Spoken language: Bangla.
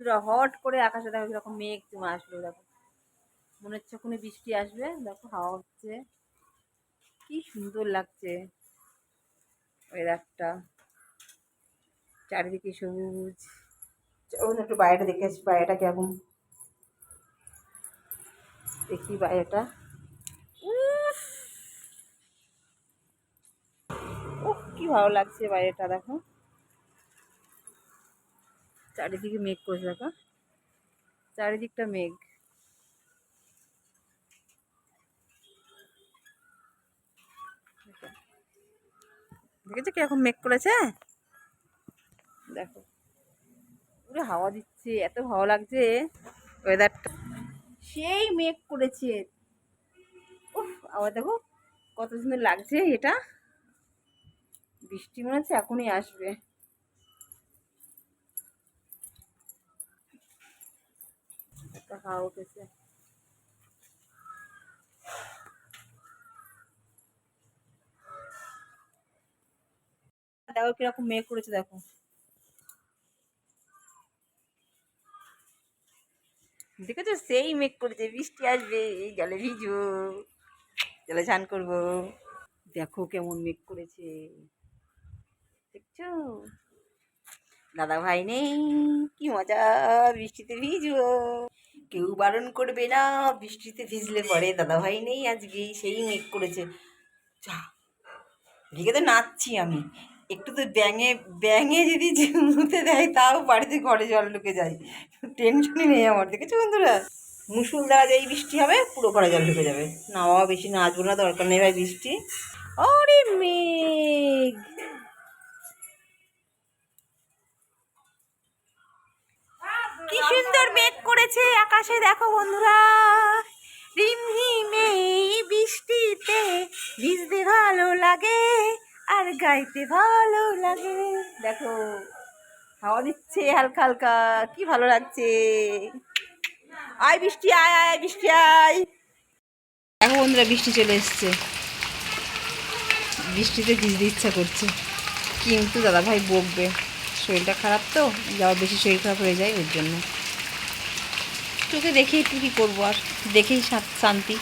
হট করে আকাশে দেখো কীরকম মেঘ তোমার আসলো দেখো। মনে হচ্ছে ওখানে বৃষ্টি আসবে দেখো হাওয়া হচ্ছে। কি সুন্দর লাগছে ওয়েদারটা চারিদিকে সবুজ। চলুন একটু বাইরেটা দেখে আসি বাইরেটা কেমন দেখি বাইরেটা! উফ কি ভালো লাগছে বাইরেটা দেখো। চারিদিকে মেঘ করেছে দেখো। চারিদিকটা মেঘ। দেখেছ কীরকম মেঘ করেছে? দেখো। পুরো হাওয়া দিচ্ছে, এত ভালো লাগছে ওয়েদারটা সেই মেঘ করেছে। আবার দেখো কত সুন্দর লাগছে এটা। বৃষ্টি মনে হচ্ছে এখনই আসবে। হাওয়া উঠেছে। দেখো কীরকম মেঘ করেছে, দেখো। দেখেছ? সেই মেঘ করেছে। বৃষ্টি আসবে, এই জলে ভিজবো, জলে স্নান করব। দেখো কেমন মেঘ করেছে। দেখছ? দাদা ভাই নেই, কি মজা, বৃষ্টিতে ভিজবো। কেউ বারণ করবে না, বৃষ্টিতে ভিজলে পরে দাদা ভাই নেই আজকে, সেই মেঘ করেছে। যা রেখে তো নাচছি আমি। একটু তো ব্যাঙে ব্যাঙে যদি মুতে দেয়, তাও বাড়িতে ঘরে জল ঢুকে যায়। টেনশনই নেই আমার, দেখেছ বন্ধুরা? মুসুল দ্বারা যেই বৃষ্টি হবে, পুরো ঘরে জল ঢুকে যাবে। না বেশি নাচবো না, দরকার নেই ভাই বৃষ্টি। অরে মেঘ! আকাশে দেখো বন্ধুরা। রিমঝিমে বৃষ্টিতে ভিজতে ভালো লাগে আর গাইতে ভালো লাগে। দেখো, হাওয়া দিচ্ছে হালকা হালকা, কি ভালো লাগছে। আয় বৃষ্টি, আয় আয় বৃষ্টি, আয়। দেখো বন্ধুরা, বৃষ্টি চলে এসছে। বৃষ্টিতে ভিজতে ইচ্ছা করছে। কিন্তু দাদা ভাই বকবে। শরীরটা খারাপ তো যাওয়া বেশি শরীর খারাপ হয়ে যায় ওর জন্য। তোকে দেখেই তুই কী করব আর দেখেই শান্তি।